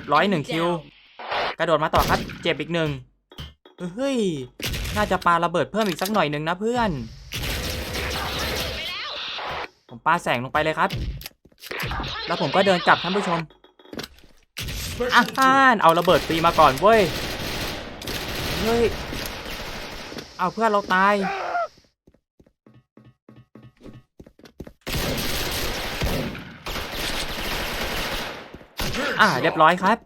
รียบร้อยหนึ่งคิว กระโดดมาต่อครับ เจ็บอีกหนึ่งเฮ้ย น่าจะปาระเบิดเพิ่มอีกสักหน่อยหนึ่งนะเพื่อน ผมปาแสงลงไปเลยครับ แล้วผมก็เดินกลับท่านผู้ชมอาฮานเอาระเบิดฟรีมาก่อนเว้ย เฮ้ย เอาเพื่อนเราตาย อ่าเรียบร้อยครับ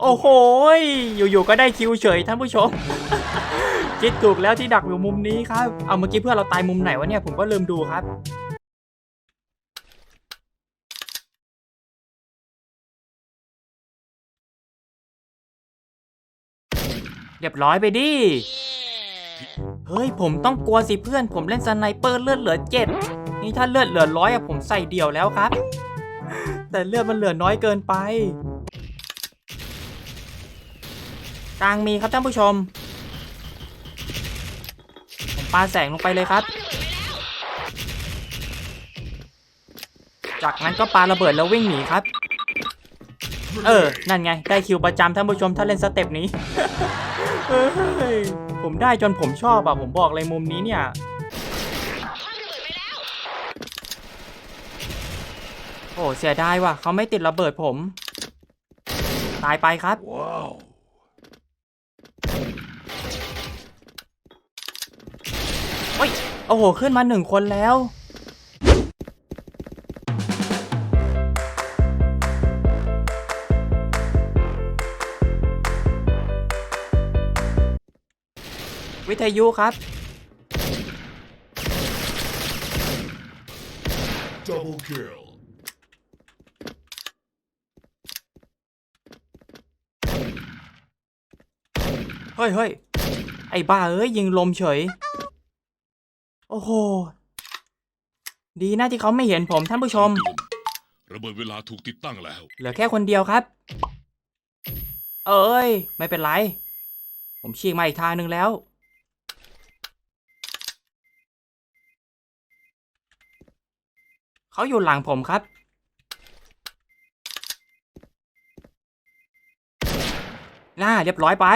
โอ้โหยอยู่ๆก็ได้คิวเฉยท่านผู้ชม คิดถูกแล้วที่ดักอยู่มุมนี้ครับ เอาเมื่อกี้เพื่อนเราตายมุมไหนวะเนี่ยผมก็ลืมดูครับเรียบร้อยไปดิ เฮ้ย ผมต้องกลัวสิเพื่อน ผมเล่นสไนเปอร์เลือดเหลือเจ็ด นี่ถ้าเลือดเหลือร้อยอะผมใส่เดี่ยวแล้วครับ แต่เลือดมันเหลือน้อยเกินไป กลางมีครับท่านผู้ชม ผมปาแสงลงไปเลยครับ จากนั้นก็ปาระเบิดแล้ววิ่งหนีครับ เออ นั่นไง ได้คิวประจำท่านผู้ชมถ้าเล่นสเต็ปนี้ผมได้จนผมชอบอะผมบอกเลยมุมนี้เนี่ย โอ้เสียดายว่ะเขาไม่ติดระเบิดผม ตายไปครับ Wow. เฮ้ยโอ้โห ขึ้นมาหนึ่งคนแล้ววิทยุครับ Double kill. เฮ้ยเฮ้ยไอ้บ้าเอ้ยยิงลมเฉย โอ้โห ดีนะที่เขาไม่เห็นผมท่านผู้ชม ระเบิดเวลาถูกติดตั้งแล้ว เหลือแค่คนเดียวครับ เอ้ย ไม่เป็นไร ผมฉีกมาอีกทางหนึ่งแล้ว เขาอยู่หลังผมครับน่าเรียบร้อยไป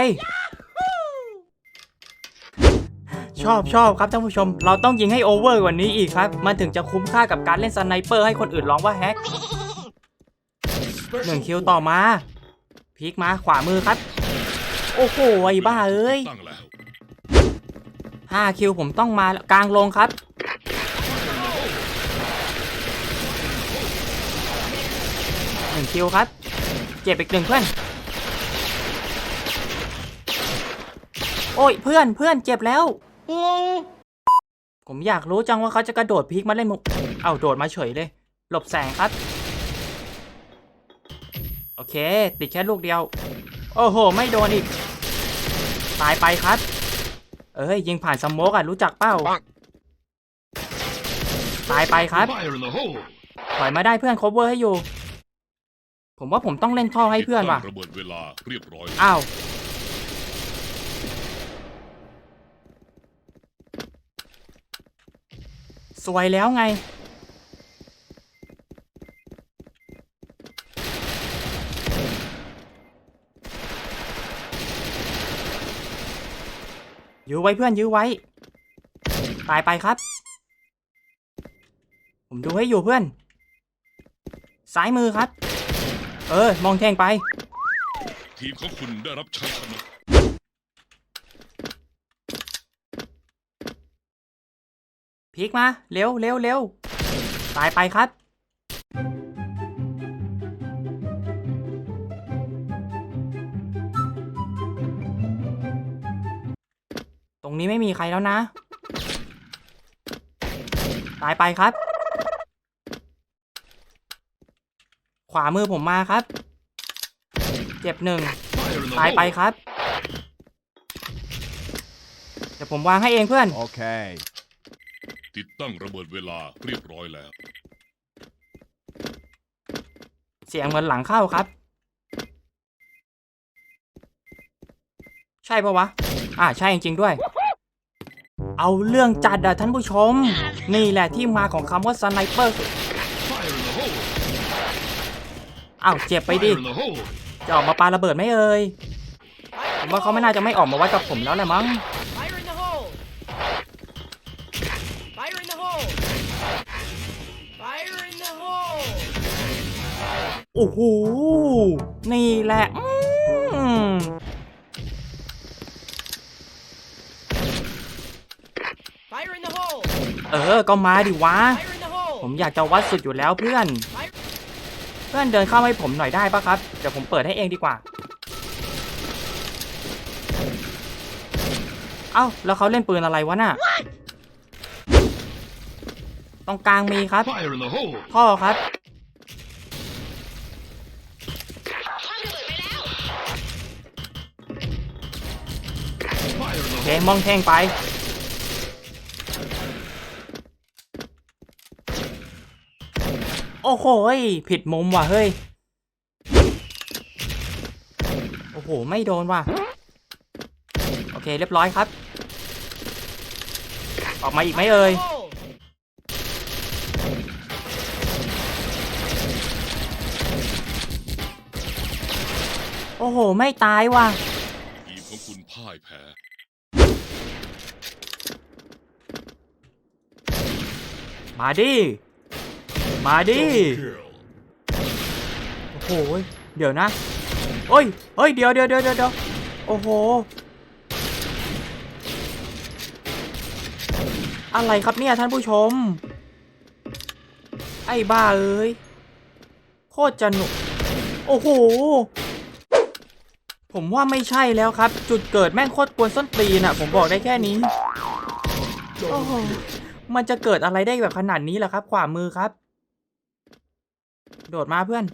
ชอบชอบครับท่านผู้ชม เราต้องยิงให้โอเวอร์กว่านี้อีกครับ มันถึงจะคุ้มค่ากับการเล่นสไนเปอร์ให้คนอื่นร้องว่าแฮกหนึ่งคิวต่อมาพลิกมาขวามือครับ โอ้โหไอ้บ้าเอ้ยตั้งแล้วห้าคิวผมต้องมากลางลงครับ หนึ่งคิวครับ เจ็บอีกหนึ่งเพื่อน โอ้ยเพื่อนเพื่อนเจ็บแล้ว ผมอยากรู้จังว่าเขาจะกระโดดพลิกมาเล่นมุกเอ้าโดดมาเฉยเลย หลบแสงครับ โอเค ติดแค่ลูกเดียว โอ้โห ไม่โดนอีก ตายไปครับ เอ้ย ยิงผ่านสโมกอะ รู้จักเป้า ตายไปครับ Fire in the hole. ถอยมาได้เพื่อน cover ให้อยู่ ผมว่าผมต้องเล่นท่อให้เพื่อนว่ะติดตั้งระเบิดเวลาเรียบร้อยอ้าว สวยแล้วไง ยื้อไว้เพื่อนยื้อไว้ ตายไปครับ ผมดูให้อยู่เพื่อน ซ้ายมือครับ เออ มองแทงไป ทีมของคุณได้รับชัยชนะ พลิกมา เร็วเร็วเร็วตายไปครับ ตรงนี้ไม่มีใครแล้วนะ ตายไปครับ ขวามือผมมาครับ เจ็บหนึ่ง ตายไปครับ เดี๋ยวผมวางให้เองเพื่อน Okay. ติดตั้งระเบิดเวลาเรียบร้อยแล้ว เสียงเหมือนหลังเข้าครับ ใช่ปะวะ อ่าใช่จริงๆด้วย เอาเรื่องจัดอะท่านผู้ชม นี่แหละที่มาของคำว่าสไนเปอร์เอ้าวเจ็บไปดิ จะออกมาปาระเบิดไหมเอ่ยผมว่าเขาไม่น่าจะไม่ออกมาวัดกับผมแล้วแหละมั้ง อ้โห นี่แหละอืม Fire in the hole! เออ ก็มาดิวะ Fire in the hole! ผมอยากจะวัดสุดอยู่แล้วเพื่อน Fire เพื่อนเดินเข้าให้ผมหน่อยได้ปะครับ เดี๋ยวผมเปิดให้เองดีกว่า เอ้า แล้วเขาเล่นปืนอะไรวะน่ะตรงกลางมีครับ Fire in the hole! ท่อครับ มองแท่งไป โอ้โหผิดมุมว่ะเฮ้ย โอ้โห ไม่โดนว่ะ โอเค เรียบร้อยครับ ออกมาอีกไหมเอ่ยโอ้โห ไม่ตายว่ะทีมของคุณพ่ายแพ้ มาดิ มาดิ Kill. โอ้โห เดี๋ยวนะเอ้ยเฮ้ย เดี๋ยวเดี๋ยวเดี๋ยวเดี๋ยวโอ้โห อะไรครับเนี่ยท่านผู้ชม ไอ้บ้าเอ้ย โคตรจะหนุก โอ้โห ผมว่าไม่ใช่แล้วครับ จุดเกิดแม่งโคตรกวนส้นตีนอะผมบอกได้แค่นี้ โอ้โห มันจะเกิดอะไรได้แบบขนาดนี้ล่ะครับ ขวามือครับ โดดมาเพื่อน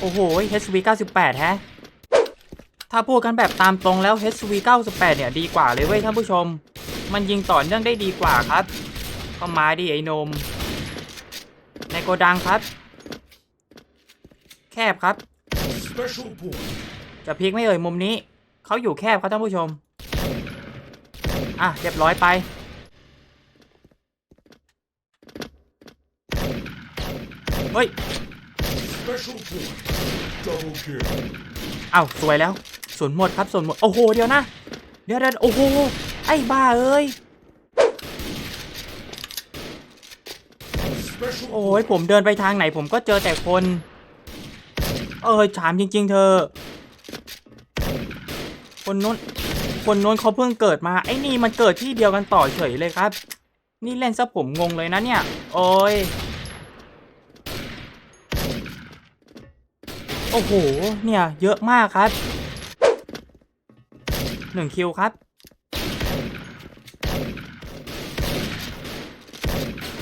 โอ้โห HV 98 แฮะ ถ้าพูดกันแบบตามตรงแล้ว HV 98 เนี่ยดีกว่าเลยเว้ยท่านผู้ชม มันยิงต่อเนื่องได้ดีกว่าครับก็มาดิไอ้นม ในโกดังครับ แคบครับ Special point. จะพลิกไม่เอ่ยมุมนี้ เขาอยู่แคบครับท่านผู้ชม อะเรียบร้อยไป เฮ้ย Special point. Double kill. เอ้าสวยแล้วศูนย์หมดครับศูนย์หมด โอ้โห เดี๋ยวนะ เดี๋ยวเดี๋ยวโอ้โห ไอ้บ้าเอ้ย Special โอ้ยผมเดินไปทางไหนผมก็เจอแต่คน เออถามจริง ๆ เธอ คนนู้น คนนู้นเขาเพิ่งเกิดมาไอ้นี่มันเกิดที่เดียวกันต่อเฉยเลยครับ นี่เล่นซะผมงงเลยนะเนี่ย โอ้ยโอ้โห เนี่ยเยอะมากครับหนึ่งคิวครับ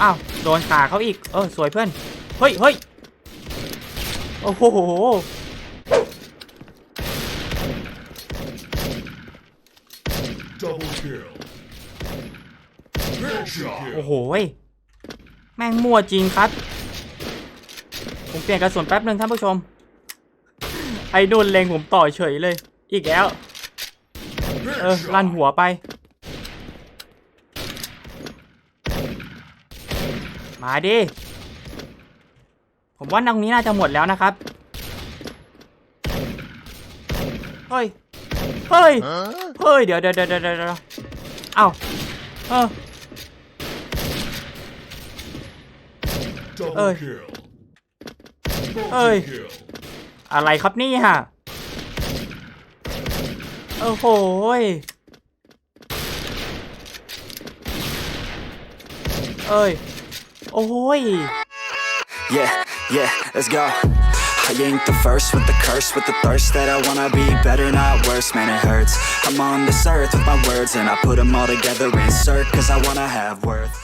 อ้าว โดนขาเขาอีก เออ สวยเพื่อน เฮ้ยเฮ้ยโอ้โห Double kill. Headshot. โอ้โหแม่งมั่วจริงครับ ผมเปลี่ยนกระสุนแป๊บหนึ่งท่านผู้ชม ไอ้นุ่นเลงผมต่อเฉยเลย อีกแล้ว เออลั่นหัวไป มาดิ ผมว่าตรงนี้น่าจะหมดแล้วนะครับ เฮ้ย เฮ้ย เฮ้ย เดี๋ยวเดี๋ยวเดี๋ยวเดี๋ยวเดี๋ยวเอ้าเออ Double Ơi. kill. Ơi. Multi kill. อะไรครับเนี่ฮะโอ้โหยเอ้ย โอ้ย Yeah, yeah, let's go. I ain't the first with the curse, with the thirst that I wanna be better, not worse, man, it hurts. I'm on this earth with my words, and I put them all together, insert, cause I wanna have worth.